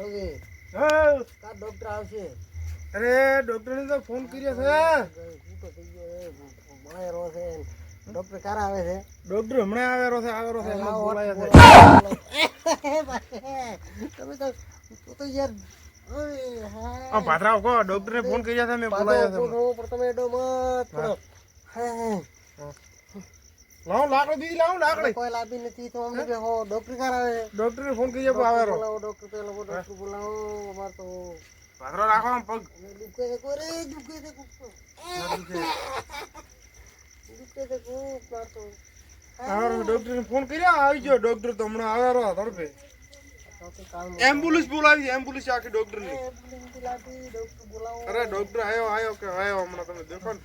આવજે હા? કા ડોક્ટર આવશે. અરે ડોક્ટરને તો ફોન કર્યો છે. શું થઈ ગયો ભણાયેલો છે. ડોક્ટર ક્યારે આવે છે? ડોક્ટર હમણાં આવેલો છે આવેલો છે બોલાય છે. તમે તો તો યાર. આ ભાદરાવ કહો ડોક્ટરને ફોન કર્યા છે મેં બોલાયા છે. પણ તમે એડો મત. લાવો લાકડો દીધી લાવ લાકડી. કોઈ લાવી નથી તો અમને કે હો ડોક્ટર ક્યારે આવે. છે ડોક્ટરને ફોન કરીએ આવે રો ડોક્ટર લોકો ડોક્ટર બોલાવો અમાર તો ભાદરાવ રાખો આમ પગ. દુખે છે કોરે દુખે છે કુક દુખે. છે કુક માર તો. આવેલો ડોક્ટરને ફોન કર્યા આવી ગયો. ડોક્ટર તો હમણાં આવેલો તરફે. તો કામ એમ્બ્યુલન્સ બોલાવી એમ્બ્યુલન્સ આખી ડોક્ટર બોલાવો. અરે ડોક્ટર આવ્યો આવ્યો કે આવ્યો હમણાં તમે દેખો ને.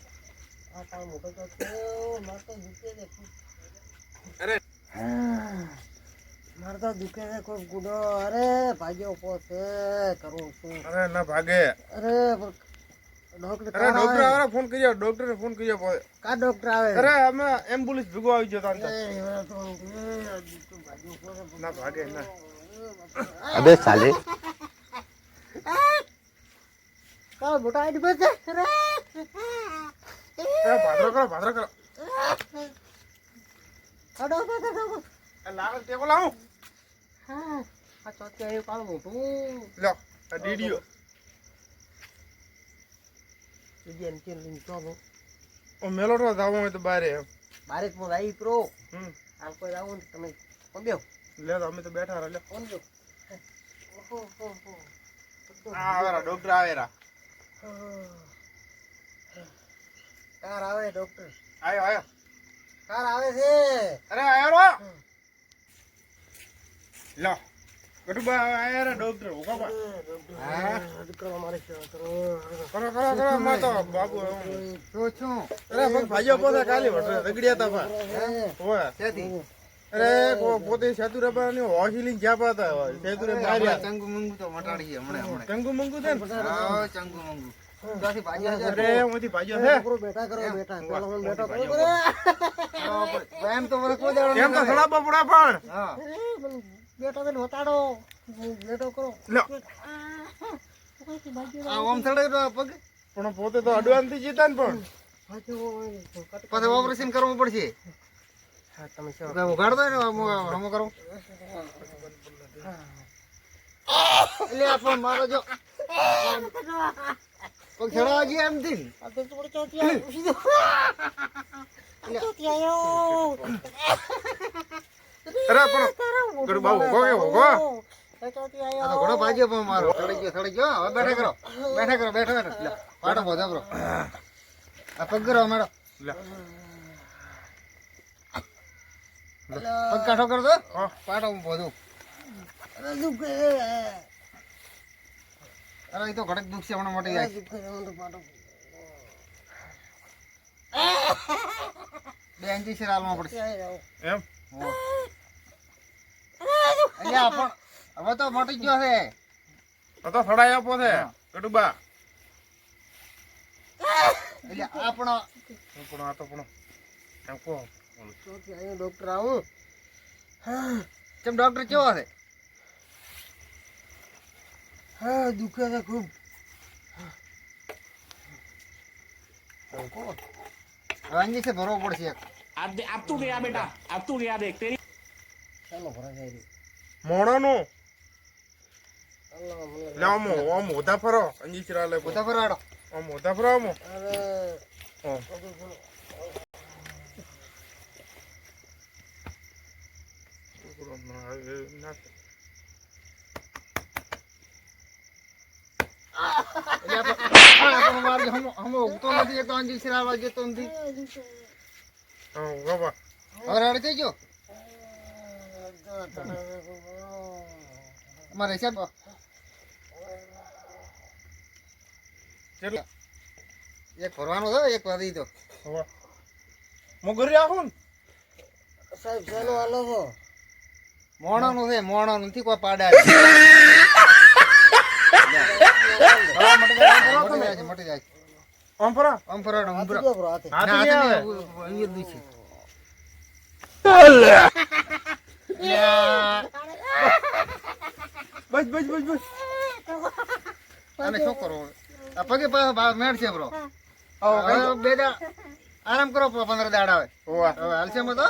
માર તો દુખે છે છે કોઈ ગુડો. અરે ભાગ્યો ઊભો છે કરું શું અરે ના ભાગે. અરે ડોક્ટર અરે ડોક્ટર આવે? ફોન કર્યો ડોક્ટરને ફોન કર્યો કા ડોક્ટર આવે? અરે અમે એમ્બ્યુલન્સ ભેગો આવી ગયો તાન તો. એ, હવે તો એ, દુખતું ભાગ્યું ના ભાગે ના. અબે સાલે. કાં મોટા આઈડી પર છે? અરે! ભાદરો કરો ભાદરો કરો આ ડોક્ટર. ટેકો લાવો હા, આ ચોથી આવ્યું કાળું મોટું. લ્યો આ ડીડીઓ એમ કેમ ઓ મેલો તો જાવો હોય તો બારે બારે જ મોં આવી પ્રો. હમ હાલ કોઈ આવું ને તમે કોણ બેહો? લે તો અમે તો બેઠા રહ્યા લે કોણ બેહો? ઓહો, હો, હો. આ આવેરા ડોક્ટર આવેરા કાર આવે ડોક્ટર આયો આયો. કાર આવે છે. અરે આયો રો. લો. ગટુબા આયા રે ડોક્ટર ઊભા બા હા. કરો મારે કરો કરો. કરો કરો માં તો બાબુ શું છું. અરે પગ ભાઈઓ પોતે કાલી વટરે રગડ્યા તા પા ઓય. અરે કો પોતે સેતુરાબાની હોશીલી જ્યાં પાતા સેતુરે માર્યા. ચંગુ મંગુ તો મટાડી હમણે હમણે. ચંગુ મંગુ છે ને? હા ચંગુ મંગુ ત્યાંથી ભાજી હજાર અરે ઓથી ભાઈઓ છે કરો બેઠા કરો બેઠા પેલો મને બેઠો કરો. એમ તો મને કોઈ દાડો એમ તો સડા બપડા પણ. હા. બેઠો બેન વતાડો. બેઠો કરો. લો. આ ઓમ થડે પગ. પણ પોતે તો અડવાનથી જીતા ને પણ. પછી ઓપરેશન કરવું પડશે. તમે શું ને રમો કરો. એટલે પણ મારો જો. પગ છેડા ગયા એમથી આ તો થોડી ચોથી આવી પૂછી દો ચોથી આવ્યો. અરે પણ ગરુ બાબુ કે ઊભો. ચોથી આ તો આવ્યો. ઘણો ભાગ્યો પણ મારો. થડી ગયો થડી ગયો હવે બેઠા કરો. બેઠા કરો બેઠા કરો લે, બોધા કરો. આ પગ કરો મેડો પગ કાઠો કરો તો. પાટો હું બોધું અરે એ તો ઘડક દુખશે હમણાં મોટી તો બે ઇંચી છે હાલમાં પડશે. એમ? આ પણ હવે તો મટી ગયો છે. આ તો સડાઈ આપો છે ગટુબા એટલે આ પણ પણ આ તો પણ એમ કહો. ડોક્ટર આવું. કેમ ડોક્ટર કેવો છે? હા દુખે છે ખૂબ વાંજી છે ભરવો પડશે એક. આપતું ગયા બેટા આપતું ગયા દેખ તેરી ચાલો ભરા જાય મોણોનું. લાવો ઓમ મોઢા ફરો. અંજી ચિરાલે મોઢા ફરો આડો. ઓમ મોઢા ફરો ઓમ અરે. ઓમ હિસાબ કેટલા એક ભરવાનો છે એક વધી દો હવે. મોગરી આખું સાહેબ ચાલો હાલો છો મોણાનું છે મોણાનું નથી કોઈ પાડા છે. હા, મટી જાય, મટી જાય છે, મટી જાય છે. આમ ફરા આમ ફરાડો, આમ હાથી ફરાડો. ના, નહીં હાથે આવે દુખે. બસ બસ બસ બસ આ આરામ કરો પંદર દાડા આવે હોવા હાલશે તો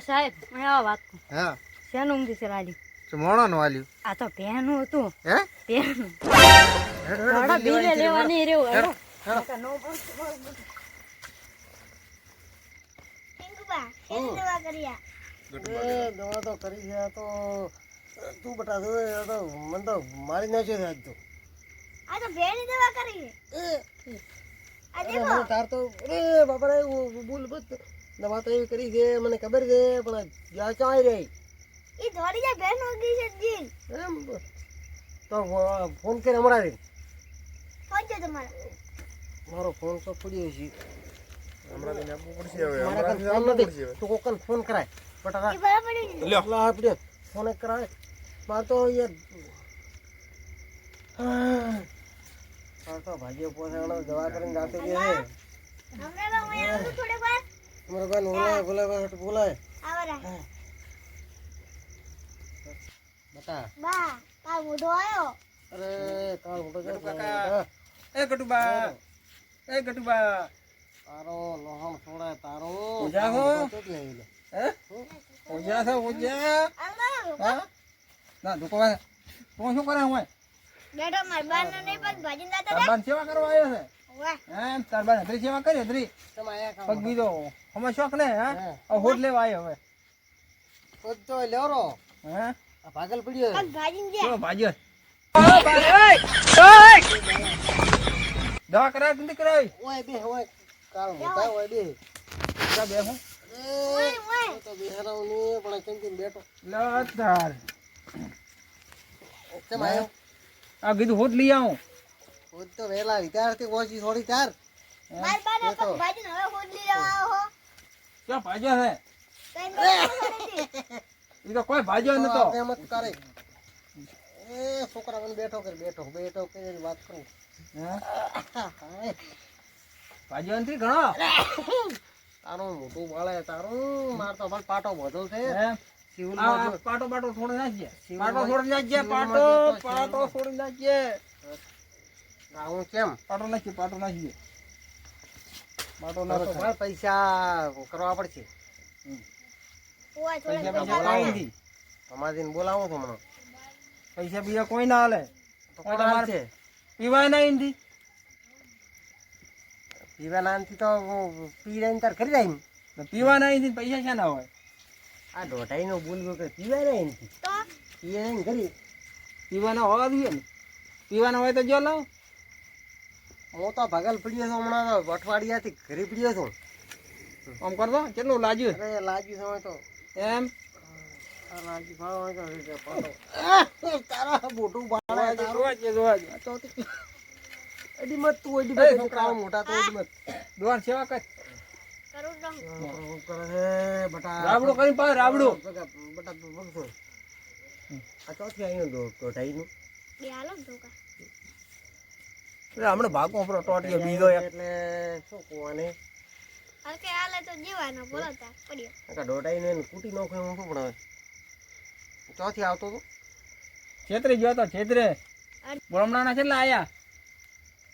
સાહેબ હા શેનું ઊંઘી છે રાડી મોણો નું વાલ્યું આ તો પેનું હતું હે પેનું થોડા. લેવાની રેવું હેડો. એ દવા તો કરી છે તો તું બટા તો મને તો મારી નાખ્યો છે આજ તો આ તો ભેળની દવા કરી એ, આ અરે દેખો મને તાર તો અરે બાપા રે બોલ બત દવા તો એવી કરી છે મને ખબર છે પણ જ્યાં ચાય રહી ઈ દોડી જાય ભેળ ઉગી છે જીન એમ તો ફોન કરે હમણાં રે પહોંચજો તમારે. મારો ફોન તો પડ્યો છે. હમણાં લઈને આપવું પડશે હવે હમણાં ફોન નથી. હવે. કોકન ફોન કરાય. બટા ઈ બરાબર લ્યો લા. પડ્યો ફોન કરાય. માર તો યાર માર તો ભાગ્ય પોસાણો દવા કરીને જાતે કે છે. હમણાં હું આવું વાર. તમારે કાન બોલાય બોલાય બોલાય. આવરા બતા બા તાર મોઢો આયો? અરે છે કાકા. એ ગટુબા એ ગટુબા તારો લોહણ છોડાય તારો. હો? હે? ઓજા છે ઓજા. હા? ના દુકાન તું શું કરે હું? માર ને બાન સેવા કરવા આવ્યો છે? તાર બાન હદરી સેવા કરી હદરી તમે પગ બીજો. અમે શોખ ને હે? હોટ લેવા આવ્યો હવે. તો લેવરો. હે? આ ભાગલ પડ્યો ચલો ભાજ્યો દવા કરાવી નથી કરાવી. ઓય બે ઓય. કાળ મોટા ઓય બે. કા બે હું? ઓય ઓય. હું તો બિહારો ની પણ કેમ કેમ બેઠો? લતાર કેમ આયો? આ કીધું હોટ લઈ આવું. હું તો વેલા વિચારતી ઓછી થોડી ચાર માર બા ને પગ હવે હોદલી લેવા આવો ક્યાં ભાજ્યો છે તઈ મેં એ તો કોઈ ભાજ્યો નતો. એમ જ કરે એ છોકરા મને બેઠો કરી બેઠો બેઠો કરીને વાત કરું. હે? ભાજ્યો નથી ઘણો? તારું મોટું બાળે તારું માર તો પણ પાટો બધો છે. પાટો પાટો છોડી નાખજે. પાટો છોડી નાખજે પાટો પાટો. છોડી નાખજે. હું કેમ? પાટો નાખી પાટો નાખીએ પાટો નાખ પૈસા કરવા પડશે. પૈસા અમારીને બોલાવું છું હમણાં પૈસા બીજા કોઈ ના હાલે. તો તમારે- છે? પીવાય ના એનથી પીવા ના તો પી રહીને તાર કરી જાય પીવા ના એનથી પૈસા ક્યાં ના હોય? આ દોઢાઈનો બોલ્યો કે પીવાય ના એનથી પીએ નહીં કરી પીવાના હોવા જોઈએ ને. પીવાના હોય તો જો લાવ. હું તો ભગલ પડ્યો છું હમણાં તો અઠવાડિયાથી ઘરે પડ્યો છું. આમ કરતો કેટલું લાગ્યું? લાજ્યું લાગ્યું સમય તો. એમ આ લાગ્યું ભાવ હોય તો રીતે પાટો. આહ, તારા મોટું બાળા તારું. જોવાજે જોવાજે આ તો તે- અડી મત તું અડી મત કાળો મોટા તો અડી મત દોર સેવા કર કરું તો શું કરે છે બટા રાબડું કરી પાડ રાબડું બટા બટા બગસો આ ચોથી આવ્યું દો દોઢાઈનું બે હાલો ને ધોકા હમણાં ભાગો આપણો ટોટિયો બીજો એટલે શું કહેવાને હલકે હાલે તો જીવાનો બોલતા પડ્યો કાકા દોઢાઈને એને કૂટી નાખો એમ શું પણ હવે? ચોથી આવતો તો? છેતરે ગયો તો છેતરે. બોળમણાના કેટલા આયા?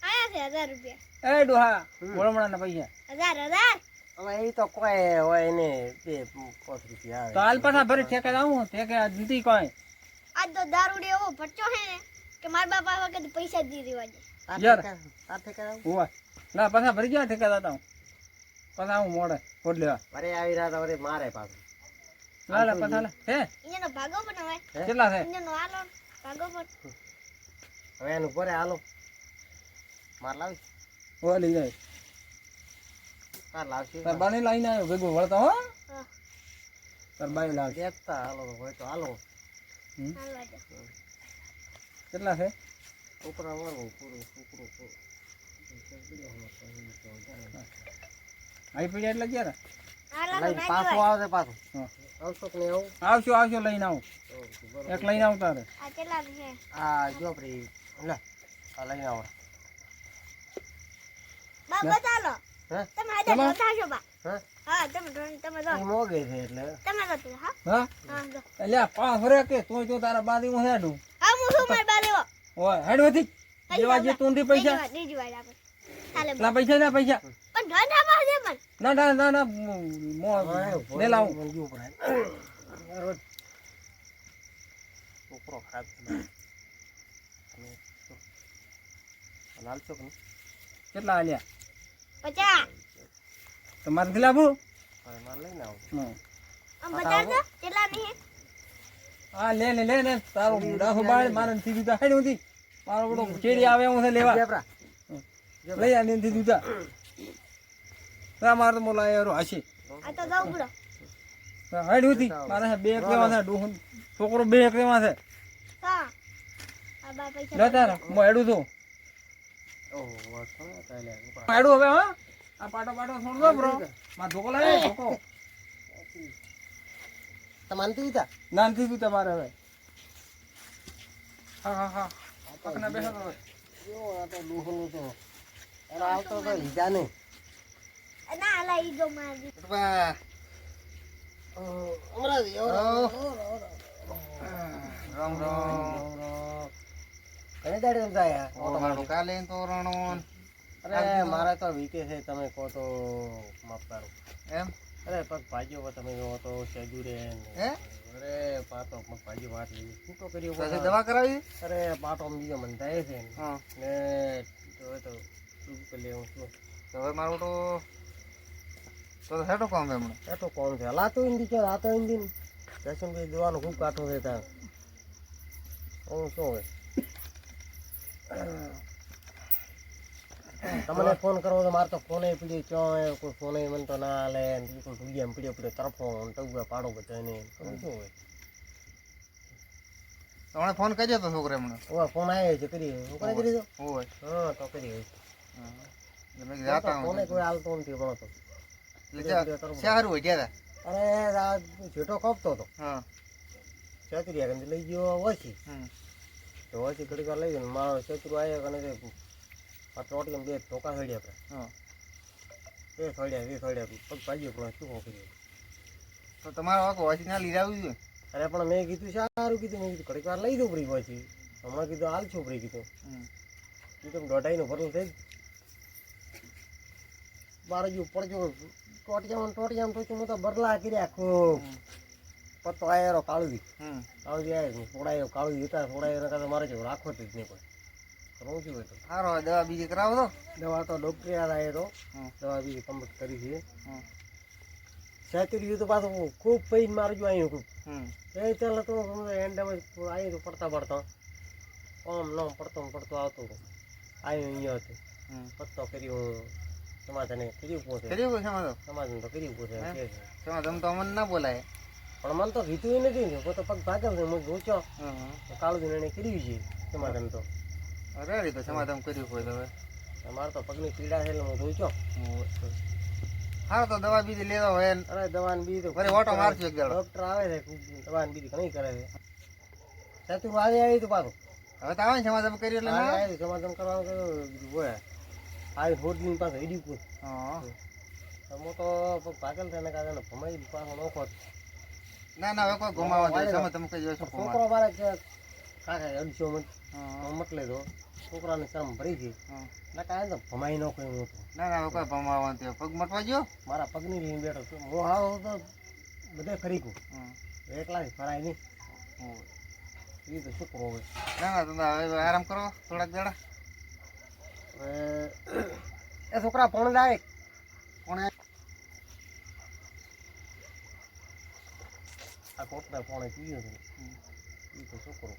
આયા છે હજાર રૂપિયા. એ ડોહા બોળમણાના પૈસા. હજાર હજાર? હવે એ તો કોઈ હોય એને બે પાંચ રૂપિયા તો હાલ પાછા ફરી ઠેકે આવું ઠેકે નથી કોઈ. આજ તો દારૂડી એવો ભટ્ટો હે ને કે મારા બાપા વખત પૈસા જ દી. દેવા યાર. ઠેકા- તાર આવું? ના પાછા ફરી ગયા ઠેકા દાતા હું. પાછા હું મોડે હોટ લેવા. અરે આવી રહ્યા હતા, મારે પાછું. લા લા. પાછા હે? એનો ભાગો પણ કેટલા છે? હાલો ભાગો હવે એનું ભરે હાલો માર લાવીશ? હો લઈ જાય. તાર લાવશે. તાર બાને લાઈને આવ્યો ભેગું વળતો હો. તાર બાઈ લાવશે. દેખતા હાલો તો હોય તો હાલો. કેટલા છે? છોકરા વાળું પૂરું છોકરું પૂરું આઈ પડ્યા એટલે ક્યારે પાછું આવશે પાછું. આવશો આવું? આવશો આવશો લઈને આવું. એક લઈને આવું તારે. આ કેટલા છે? આ જો આપણી લે આ લઈને આવો. બા બતાલો તમે આજે જોતા બા. હા? હા હા? હા? હા ફરે હું હા હું પૈસા. ચાલે પૈસા ના પૈસા પણ ધન આપા છે ના ના ના ના મો લે લાવ રોજ છોકરો ખરાબ? લાલચો કેટલા આલ્યા પચાસ. તમારે થી લાવું હવે મારે લઈને આવું આમ પચાસ તો કેટલા નહીં? હા લે લે લે લે. તારું ડાસો બાળ મારે થી દીધા હેડ હતી મારો બડો ચેડી આવે હું લેવા. લઈ આ થી દીધા મારે તો મોલા યાર હાસી આ તો જાવ પડો હેડ હતી મારે બે એક લેવા છે ડોહન છોકરો બે એક લેવા છે. હા. આ બા પૈસા લેતા ને હું હેડું છું. હેડું હવે હા? આ પાટો પાટો છોડ દો બ્રો. માં ધોકો લાવે ધોકો. તમારે નથી દીધા? નાનથી તું તમારે હવે. હા હા હા. પકના બેસો તો હવે. જો આ તો ડોહન તો. અરે આવતો તો લીધા નહીં. ના મારી બા, અમરાજી, આવો, આવો. આવો, આવો. રામ રામ ઘણી દાડે એમ થાય આ ઓ મારું અરે મારે તો વીકે છે તમે કહો તો માફ કરો એમ અરે પગ ભાજ્યો તમે કહો તો સેજુરે ને. હે અરે પાટો પગ ભાજી વાત લીધી શું તો કર્યું પછી દવા કરાવી અરે પાટો બીજો મંધાય છે ને. તો શું કરી લેવું શું હવે મારું તો તો હેઠો કામ એમણે એ તો કોણ છે હલાતો હિન્દી છે આ તો હિન્દી દવાનું ખૂબ કાઠું છે ત્યાં. હું શું હોય? તમને ફોન કરવો તો મારે તો ફોને પીડ્યો ચો કોઈ ફોને મને તો ના હાલે બિલકુલ ભૂગ્યા પીડ્યો પીડ્યો તરફો ને પાડો બધાને. શું શું હોય? તમને ફોન કર્યો તો છોકરા મને. ઓવા ફોન આવ્યો છે કરી હું કરે દો હોય હા તો કરી હોય મેં જાતા ફોને કોઈ હાલતો નથી ભણો તો એટલે સારું હોય ગયા અરે આ કપતો હતો. હા. ચતુરિયા કંઈ લઈ ગયો ઓછી તો ઓછી ઘડીક વાર લઈ ગયો ને મારો ચતુર આવ્યો અને તે બે ધોકા સડ્યા આપણે હા. બે સડ્યા બે સડ્યા પગ પાડ્યો પણ શું કર્યું. તો તમારો ના લીધા આવ્યું જોઈએ અરે પણ મેં કીધું સારું કીધું. મેં કીધું ઘડીક વાર લઈ દઉં પડી પછી હમણાં કીધું હાલ છું પડી કીધું. કીધું દોઢાઈનું ભરલું થઈ બાર જો પડજો ટોટિયામાં ટોટિયામાં ટોચું હું તો બરલા કર્યા ખૂબ. પત્તો આયેરો કાળું હમ. કાળું આવ્યો થોડાયો કાળું હતા એના કરતા મારે જો રાખો જ નહીં કોઈ. રહું છું હોય તો. સારો દવા બીજી કરાવો તો. દવા તો ડોક્ટર યાદ આવે તો. દવા બીજી કમ્પ્લીટ કરી છે. સેતુરી તો પાછું ખૂબ પૈન મારજો અહીં ખૂબ એ ચાલે તો એન્ડમાં અહીં તો પડતા પડતા. આમ ન પડતો પડતો આવતો આવ્યો અહીંયા હતો. પત્તો કર્યો. સમાધાને તો? કર્યું પૂછે છે. તો અમને ના બોલાય. પણ મને તો કીધું નથી ને પોતે પગ ભાગલ છે હું જોચો કાળું એને કર્યું છે સમાધાન તો. અરે તો શેમાં કર્યું હોય હવે. મારે તો પગની પીડા છે એટલે હું જોઈચો સારું તો દવા બીજી લેવા હોય દવા અરે દવાને બી તો ફરી ઓટો એક દાડો. ડોક્ટર આવે છે દવા બીજી ઘણી કરે છે. સાચું આવી આવી તો પાછું. હવે તો આવે સમાધાન કરી એટલે સમાધાન કરવાનું હોય. આવી હોટલી પાસે ઈડી પૂછ હા. હું તો છે એને કારણે ભમાઈ પાછો નોખો ના ના હવે કોઈ દે શેમાં તમે કહી શું ગુમાવા છોકરો બારે કાકા અઢીસો મત હા. મટલે તો છોકરાને શરમ ભરી ગઈ. ના કાંઈ તો ભમાઈ નો કોઈ ના ના હવે કોઈ ભમાવા નથી. પગ મટવા ગયો? મારા પગની લઈને બેઠો છું. હું આવો તો બધે ફરી ગયું. એકલા ફરાય નહીં. એ તો શું કરવું હોય. ના ના તમે હવે આરામ કરો થોડાક દાડા એ છોકરા ફોન લાવે કોણ આ કોટના ફોણે પીયો છે. એ તો છોકરો.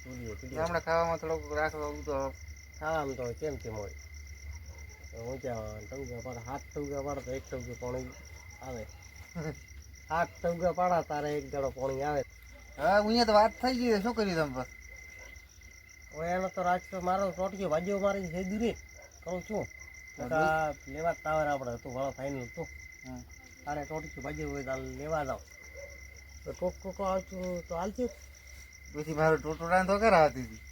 હમણાં ખાવામાં થોડોક રાખો તો ખાવામાં તો કેમ કેમ હોય. હું ત્યાં પાડે. હાથ ટવગા પાડો તો એક ટવગું પાણી આવે. આઠ ટવગા પાડા તારે એક દાડો પાણી આવે. હા અહીંયા તો વાત થઈ ગઈ શું કરી તમે? બસ એનો તો રાજ તો મારો ટોટકી ભાજીઓ મારી છે દૂરે કહું છું. લેવા તાવર આપણે હતું વાળો ફાઇનલ હતું. તારે ટોટક્યું ભાજી હોય તો લેવા જાવ. તો કોક કોક આવતું તો હાલતી પછી મારો ટોટોડા તો કરાવતી હતી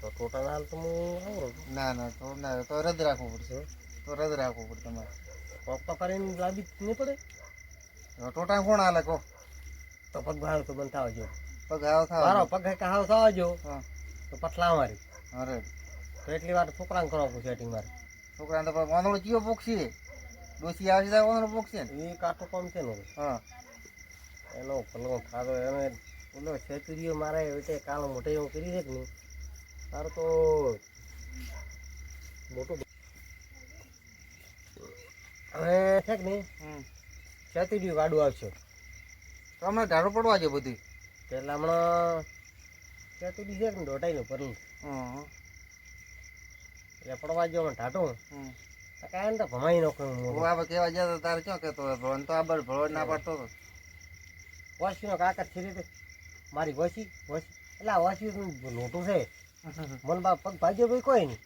તો ટોટાના હાલ તો હું આવરો ના ના તો ના તો રદ રાખવું પડશે તો રદ રાખવું પડે તમારે. કોક તો કરીને લાવી નહીં પડે? ટોટા કોણ હાલે કહો? તો પગ ભાવ તો બનતા આવજો પગ આવો મારો થાવ પગ કહાવ થાવ જો હા. તો પટલા મારી અરે તો એટલી વાર છોકરાને કરવા પૂછે સેટિંગ મારે. છોકરાને તો વાંદળો ચિયો પોક્ષી ડોસી આવશે ત્યારે વાંદળો પોક્ષે ને? એ કાઠું કામ છે ને હા. એનો ભલો ખાધો એને. ઓલો છેતરીઓ મારે એટલે કાલ મોટે એવું કરી છે કે નહીં? તારો તો મોટું હવે છે કે નહીં. સેતુરીઓ ગાડું આવશે. તો હમણાં ઢાળો પડવા છે બધી એટલે હમણાં સેતુરી છે કે ને દોટાઈનું પરલું એટલે પડવા જો ટાટું કાંઈ ને તો ભમાઈ નાખું હું આપણે કહેવા ગયા તો તારે શું કહેતો હતો? ભવન તો આ ભળો ના પડતો હતો. વસીનો કાકા છે રીતે મારી વસી વસી એટલે આ વસી લોટું છે. મન બાપ પગ ભાગ્યો ભાઈ કોઈ નહીં.